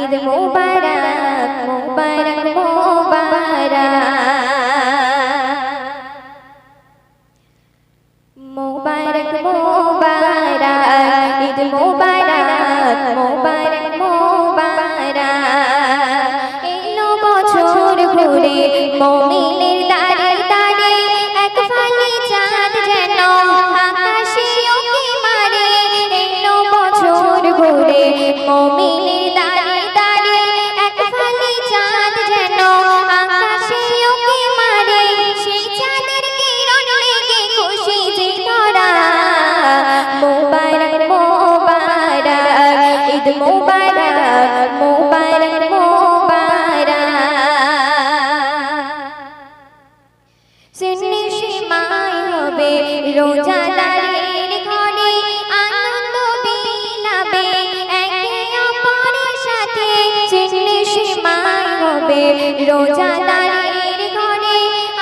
ঈদ মোবারক মোবারক মোবারক মোবারক মোবারক ঈদ মোবারক মোবারক মোবারক এলো বছর ঘুরে মমিনের দাঁড়ে দাঁড়ে এক ফালি চাঁদ যেন আকাশে ওকে মারে এলো বছর ঘুরে মমিন সিন্নি সীমায় হবে রোজাদারের ঘরে আনন্দ বিলাবে একে অপরের সাথে সিন্নি সীমায় হবে রোজাদারের ঘরে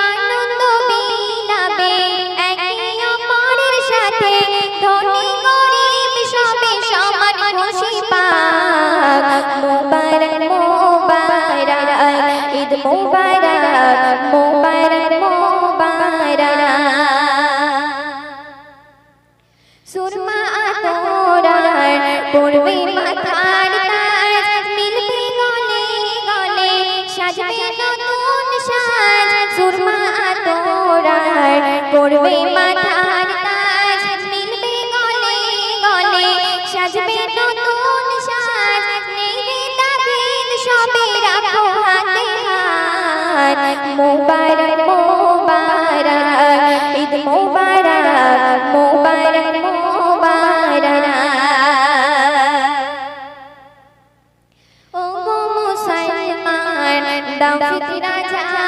আনন্দ বিলাবে একে অপরের সাথে ধনী গরিব সবে সমান খুশি পাক। মোবারক মোবারক, ঈদ মোবারক পড়বে মাথার তাজ মিলবে গলে গলে সাজবে নতুন সাজ নেবে তাবিদ সবে রাখো হাতে হাত মোবারক মোবারক ঈদ মোবারক মোবারক মোবারক। ও মুসলমান দাও ফিতরা